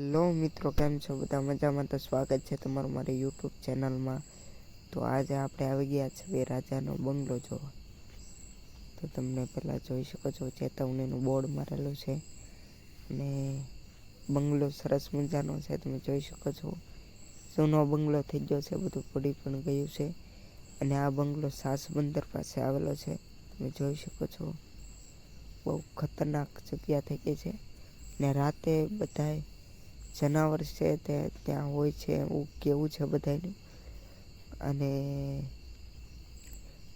Hello મિત્રો, કેમ છો? બધા મજામાં? તો સ્વાગત છે તમારું મારી યુટ્યુબ ચેનલમાં. તો આજે આપણે આવી ગયા છીએ રાજાનો બંગલો જોવા. તો તમને પહેલાં જોઈ શકો છો, ચેતવણીનું બોર્ડ મારેલું છે અને બંગલો સરસ મજાનો છે, તમે જોઈ શકો છો. જૂનો બંગલો થઈ ગયો છે, બધું પડી પણ ગયું છે અને આ બંગલો સાસબંદર પાસે આવેલો છે, તમે જોઈ શકો છો. બહુ ખતરનાક જગ્યા થઈ ગઈ છે ને રાતે બધાય જનાવર છે તે ત્યાં હોય છે, એવું કેવું છે બધાનું અને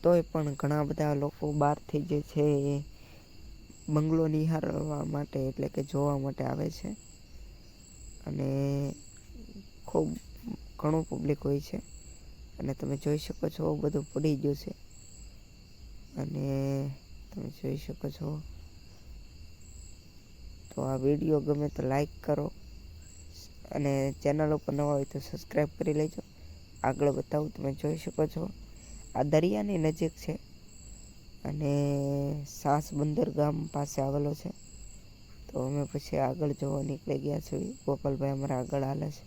તોય પણ ઘણા બધા લોકો બહારથી જે છે એ બંગલો નિહાળવા માટે એટલે કે જોવા માટે આવે છે. અને ખૂબ ઘણું પબ્લિક હોય છે. અને તમે જોઈ શકો છો બધું પડી ગયું છે. અને તમે જોઈ શકો છો. તો આ વીડિયો ગમે તો લાઈક કરો. અને ચેનલ ઉપર નવા હોય તો સબસ્ક્રાઈબ કરી લેજો. આગળ બતાવું તમે જોઈ શકો છો. આ દરિયાની નજીક છે. અને સાસ બંદર ગામ પાસે આવેલો છે. તો અમે પછી આગળ જોવા નીકળી ગયા છીએ. ગોપાલભાઈ અમારા આગળ હાલે છે.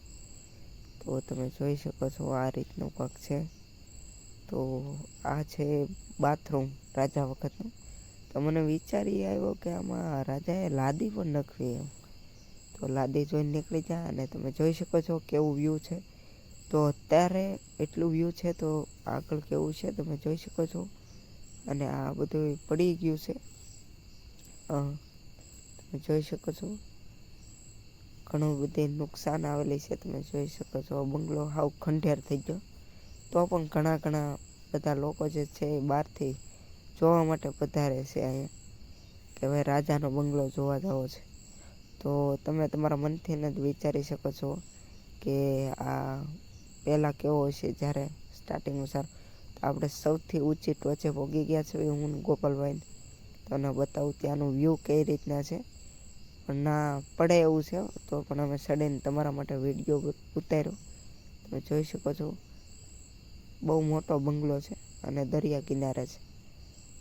તો તમે જોઈ શકો છો આ રીતનું કંઈક છે. તો આ છે બાથરૂમ રાજા વખતનું. તો મને વિચારી આવ્યો કે આમાં રાજાએ લાદી પણ નખવી એમ. તો લાદી જોઈને નીકળી જાય અને તમે જોઈ શકો છો કેવું વ્યૂ છે. તો અત્યારે એટલું વ્યૂ છે તો આગળ કેવું છે તમે જોઈ શકો છો. અને આ બધું પડી ગયું છે. તમે જોઈ શકો છો. ઘણું બધું નુકસાન આવેલી છે તમે જોઈ શકો છો. બંગલો હાવ ખંડેર થઈ ગયો. તો પણ ઘણા ઘણા બધા લોકો જે છે એ બહારથી જોવા માટે પધારે છે અહીંયા. કે ભાઈ રાજાનો બંગલો જોવા જવો છે. તો તમે તમારા મનથી જ વિચારી શકો છો કે આ પહેલાં કેવો હશે જ્યારે સ્ટાર્ટિંગમાં સારું તો આપણે સૌથી ઊંચી ટોચે ભોગી ગયા છે હું ગોપાલભાઈને તમને બતાવું ત્યાંનું વ્યૂ કઈ રીતના છે. પણ ના પડે એવું છે તો પણ અમે સડીને તમારા માટે વીડિયો ઉતાર્યો. તમે જોઈ શકો છો. બહુ મોટો બંગલો છે અને દરિયા કિનારે છે.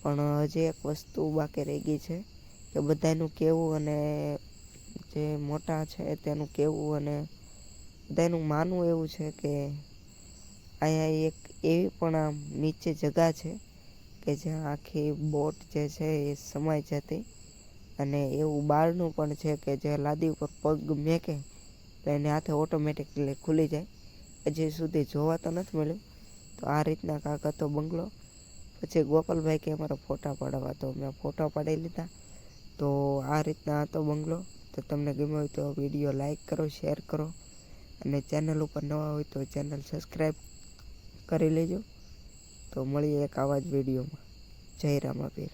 પણ હજી એક વસ્તુ બાકી રહી ગઈ છે કે બધાનું કેવું અને જે મોટા છે તેનું કેવું અને બધાનું માનવું એવું છે કે અહીંયા એક એવી પણ આમ નીચે જગા છે કે જ્યાં આખી બોટ જે છે એ સમાઈ જતી અને એવું બારણું પણ છે કે જે લાદી ઉપર પગ મેકે તો એને હાથે ઓટોમેટિકલી ખુલી જાય. હજી સુધી જોવા તો નથી મળ્યું. તો આ રીતના કાંક હતો બંગલો. પછી ગોપાલભાઈ કે અમારા ફોટા પાડવા તો મેં ફોટા પાડી લીધા. તો આ રીતના હતો બંગલો. તો તમને ગમ્યો હોય તો વીડિયો લાઇક કરો, શેર કરો અને ચેનલ ઉપર નવા હોય તો ચેનલ સબસ્ક્રાઈબ કરી લેજો. તો મળીએ એક આવા જ વિડીયોમાં. જય રામાપીર.